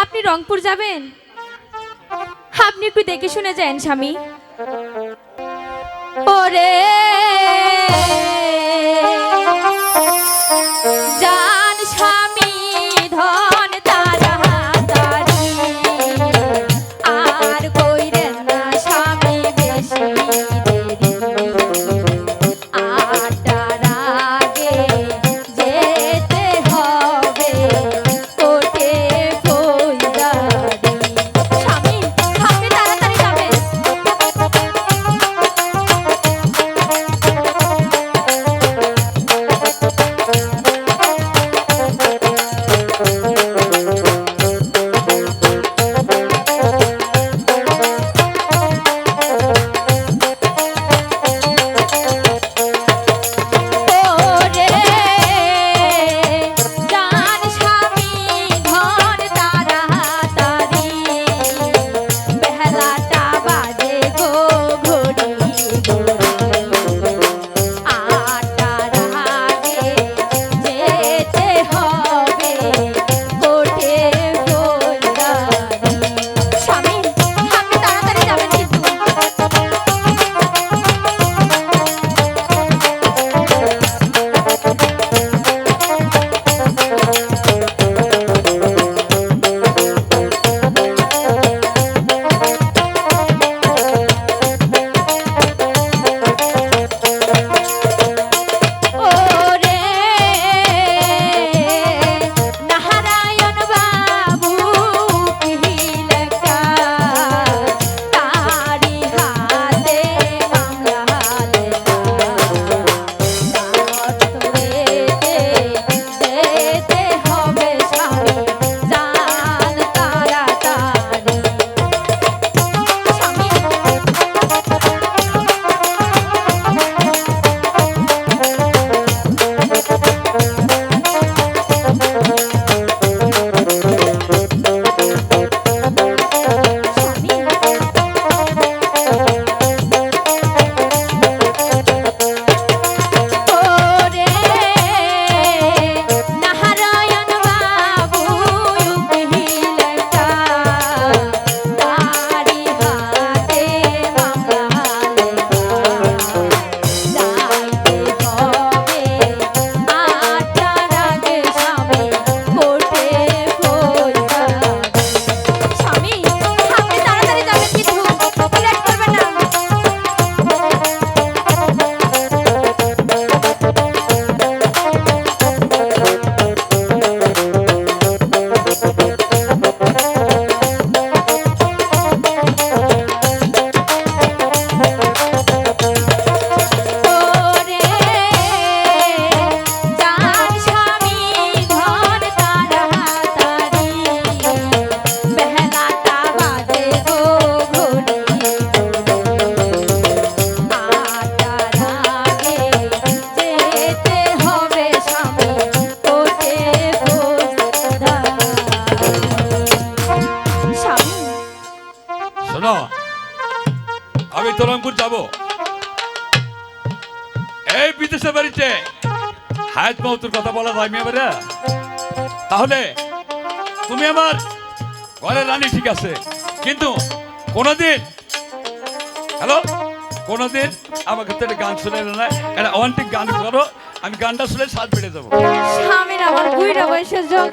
আপনি রংপুর যাবেন? আপনি একটু দেখে শুনে যান স্বামী। ওরে তো যাব। এই বিদেশে বাড়িতে। হায়াত মহতুর কথা বলা যায় মেয়ে বাড়া তাহলে, তুমি আমার ঘরের রানী ঠিক আছে, কিন্তু কোনোদিন, হ্যালো? কোনোদিন আমাকে তো একটা গান শুনে না। একটা অন্টিক গান করো, আমি গানটা শুনে সাত পেটে যাব। স্বামীর আমার বুড়া বয়সে যোগ